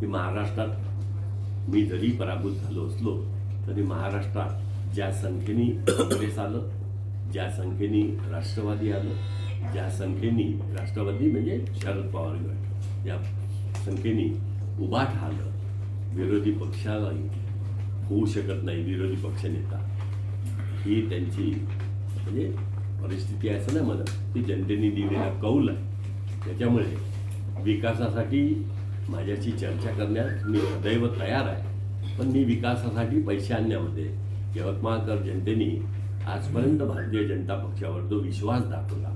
की महाराष्ट्रात मी जरी पराभूत झालो असलो तरी महाराष्ट्रात ज्या संख्येने काँग्रेस आलं ज्या संख्येने राष्ट्रवादी आलं ज्या संख्येने राष्ट्रवादी म्हणजे शरद पवार गट या संख्येने उभा ठालं विरोधी पक्षालाही होऊ शकत नाही विरोधी पक्षनेता ही त्यांची म्हणजे परिस्थिती आहे असं नाही म्हणत. ती जनतेने दिलेला कौल आहे. त्याच्यामुळे विकासासाठी माझ्याशी चर्चा करण्यास मी सदैव तयार आहे. पण मी विकासासाठी पैसे आणण्यामध्ये यवतमाळकर जनतेने आजपर्यंत भारतीय जनता पक्षावर जो विश्वास दाखवला.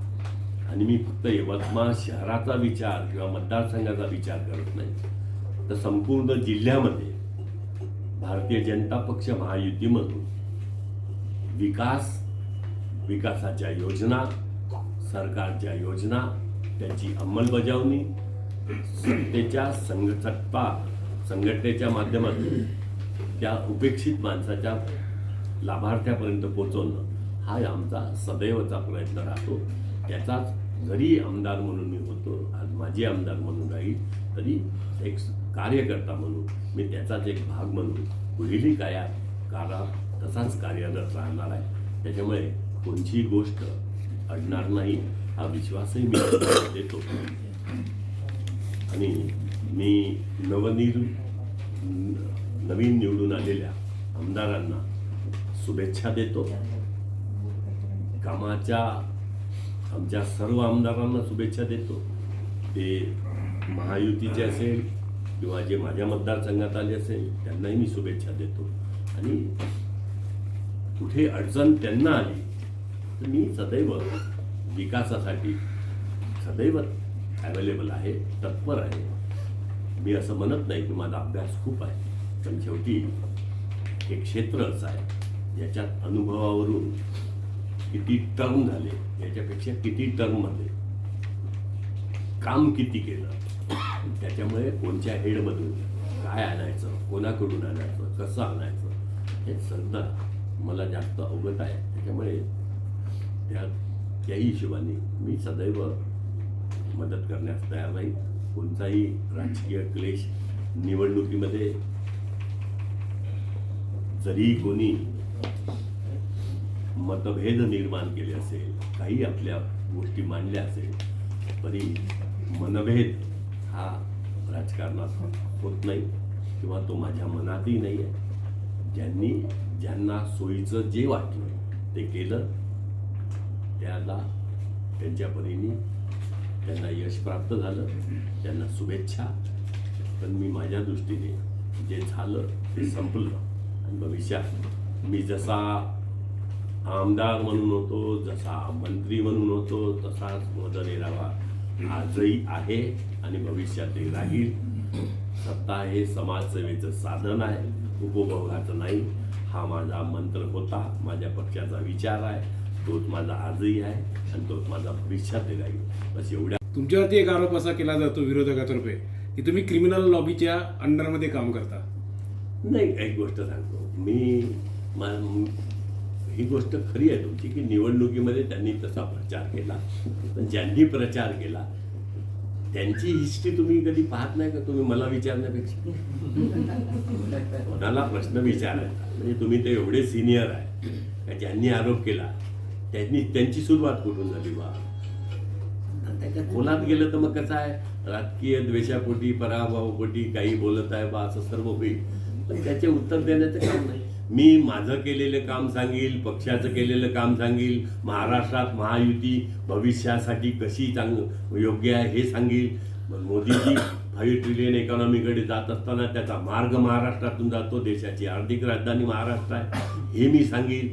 आणि मी फक्त यवतमाळ शहराचा विचार किंवा मतदारसंघाचा विचार करत नाही. तर संपूर्ण जिल्ह्यामध्ये भारतीय जनता पक्ष महायुतीमधून विकास विकासाच्या योजना सरकारच्या योजना त्यांची अंमलबजावणी सत्तेच्या संघटता संघटनेच्या माध्यमातून त्या उपेक्षित माणसाच्या लाभार्थ्यापर्यंत पोचवणं हा आमचा सदैवचा प्रयत्न राहतो. त्याचाच जरी आमदार म्हणून मी होतो आज माझी आमदार म्हणून राहील तरी एक कार्यकर्ता म्हणून मी त्याचाच एक भाग म्हणून पुढीलही काया काळा तसाच कार्यरत राहणार आहे. त्याच्यामुळे कोणतीही गोष्ट अडणार नाही हा विश्वासही मी देतो. आणि मी नवनिर नवीन निवडून आलेल्या आमदारांना शुभेच्छा देतो. कामाच्या आमच्या सर्व आमदारांना शुभेच्छा देतो. ते महायुतीचे असेल किंवा जे माझ्या मतदारसंघात आले असेल त्यांनाही मी शुभेच्छा देतो. आणि कुठे अडचण त्यांना आली तर मी सदैव विकासासाठी सदैव अवेलेबल आहे तत्पर आहे. मी असं म्हणत नाही की माझा अभ्यास खूप आहे पण शेवटी हे क्षेत्र असं आहे याच्यात अनुभवावरून किती टर्म झाले याच्यापेक्षा किती टर्ममध्ये काम किती केलं त्याच्यामुळे कोणत्या हेडमधून काय आणायचं कोणाकडून आणायचं कसं आणायचं हे सध्या मला जास्त अवगत आहे. त्याच्यामुळे त्या त्याही हिशोबाने मी सदैव मदत करण्यास तयार राहील. कोणताही राजकीय क्लेश निवडणुकीमध्ये जरी कोणी मतभेद निर्माण केले असेल काही आपल्या गोष्टी मांडल्या असेल तरी मनभेद हा राजकारणात होत नाही किंवा तो माझ्या मनातही नाही आहे. ज्यांनी ज्यांना सोयीचं जे वाटलं ते केलं त्याला त्यांच्या परीने त्यांना यश प्राप्त झालं. त्यांना शुभेच्छा. पण मी माझ्या दृष्टीने जे झालं ते संपलं. आणि भविष्यात मी जसा आमदार म्हणून होतो जसा मंत्री म्हणून होतो तसाच मदर राहावा आजही आहे आणि भविष्यातही राहील. सत्ता हे समाजसेवेचं साधन आहे. उपभोगाचं नाही. हा माझा मंत्र होता. माझ्या पक्षाचा विचार आहे. तोच माझा आजही आहे आणि तोच माझा भविष्यातही राहील बस एवढ्या तुमच्यावरती एक आरोप असा केला जातो विरोधकातर्फे की तुम्ही क्रिमिनल लॉबीच्या अंडरमध्ये काम करता. नाही एक गोष्ट सांगतो. मी मा- ही गोष्ट खरी आहे तुमची की निवडणुकीमध्ये त्यांनी तसा प्रचार केला. पण ज्यांनी प्रचार केला त्यांची हिस्ट्री तुम्ही कधी पाहत नाही का? तुम्ही मला विचारण्यापेक्षा. कोणाला प्रश्न विचारायचा? म्हणजे तुम्ही ते एवढे सिनियर आहे. का ज्यांनी आरोप केला त्यांनी त्यांची सुरुवात कुठून झाली बा? त्याच्या खोलात गेलं तर मग कसं आहे? राजकीय द्वेषापोटी पराभवापोटी काही बोलत आहे बा असं सर्व होईल. पण त्याचे उत्तर देण्याचं काम नाही. मी माझं केलेलं काम सांगील पक्षाचं केलेलं काम सांगील महाराष्ट्रात महायुती भविष्यासाठी कशी चांग योग्य आहे हे सांगील. मोदीजी फाईव्ह ट्रिलियन इकॉनॉमीकडे जात असताना त्याचा मार्ग महाराष्ट्रातून जातो. देशाची आर्थिक राजधानी महाराष्ट्र आहे. हे मी सांगील.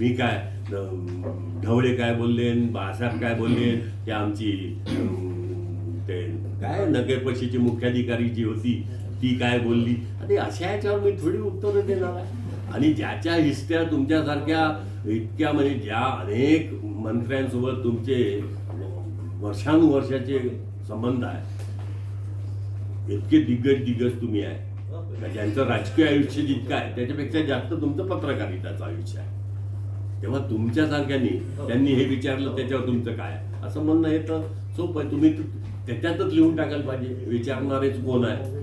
मी काय ढवळे काय बोलले बाळासाहेब काय बोलले ते आमची ते काय नगरपशीची मुख्याधिकारी जी होती ती काय बोलली? आणि अशा याच्यावर मी थोडी उत्तरं देणार आहे. आणि ज्याच्या हिस्ट्या तुमच्यासारख्या इतक्या म्हणजे ज्या अनेक मंत्र्यांसोबत तुमचे वर्षानुवर्षाचे संबंध आहे इतके दिग्गज दिग्गज तुम्ही आहे. म्हणजे ज्यांचं राजकीय आयुष्य जितकं आहे त्याच्यापेक्षा जास्त तुमचं पत्रकारिताचं आयुष्य आहे. तेव्हा तुमच्यासारख्यांनी त्यांनी हे विचारलं त्याच्यावर तुमचं काय? असं म्हणणं हे तर सोपं आहे. तुम्ही त्याच्यातच लिहून टाकायला पाहिजे. विचारणारेच कोण आहे?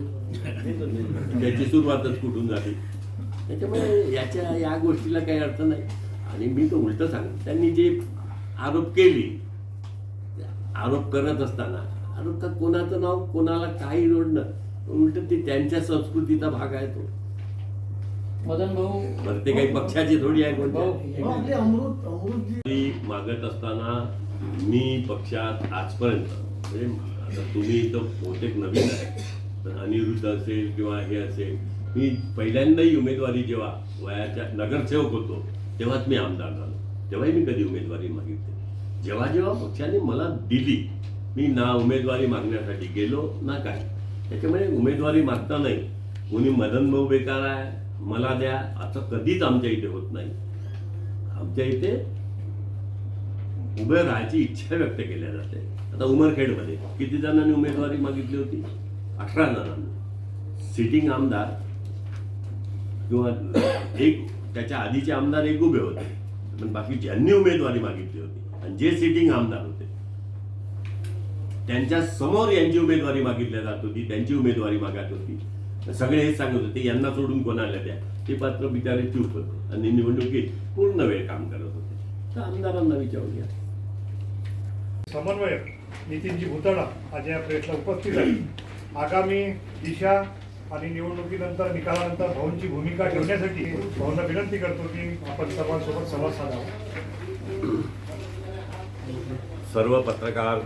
त्याची सुरुवातच कुठून झाली? त्याच्यामुळे याच्या या गोष्टीला काही अर्थ नाही. आणि मी तो उलट सांग त्यांनी जे आरोप केली आरोप करत असताना आरोप का कोणाचं नाव कोणाला काही जोडणं उलट ते त्यांच्या संस्कृतीचा भाग आहे तो. मदन भाऊ. बरं ते काही पक्षाची थोडी आहे भाऊ. आपले अमृत अमृत जी ती मागत असताना मी पक्षात आजपर्यंत म्हणजे आता तुम्ही तर बहुतेक नवीन आहे अनिरुद्ध असेल किंवा हे असेल मी पहिल्यांदाही उमेदवारी जेव्हा वयाच्या नगरसेवक होतो तेव्हाच मी आमदार झालो. तेव्हाही मी कधी उमेदवारी मागितली जेव्हा जेव्हा पक्षाने मला दिली मी ना उमेदवारी मागण्यासाठी गेलो ना काय त्याच्यामुळे उमेदवारी मागता नाही. कोणी मदन भाऊ बेकार आहे मला द्या. असं कधीच आमच्या इथे होत नाही. आमच्या इथे उभे राहायची इच्छा व्यक्त केल्या जाते. आता उमरखेडमध्ये किती जणांनी उमेदवारी मागितली होती? अठरा जणांनी. सिटिंग आमदार किंवा एक त्याच्या आधीचे आमदार एक उभे होते. पण बाकी ज्यांनी उमेदवारी मागितली होती आणि जे सिटिंग आमदार होते त्यांच्यासमोर यांची उमेदवारी मागितल्या जात होती त्यांची उमेदवारी मागत होती. सगळे हेच सांगत होते यांना सोडून कोणाला द्या? ते पात्र बिचारे चूप होते आणि निवडणुकीत पूर्ण वेळ काम करत होते. तर आमदारांना विचारून घ्या. समन्वयक नितीनजी भुतडा आज या प्रेसला उपस्थित आहे आगामी दिशा आणि निवडणुकीनंतर निकालानंतर भाऊंची भूमिका ठेवण्यासाठी भाऊंना विनंती करतो की आपण सर्वांसोबत संवाद साधावा. सर्व पत्रकार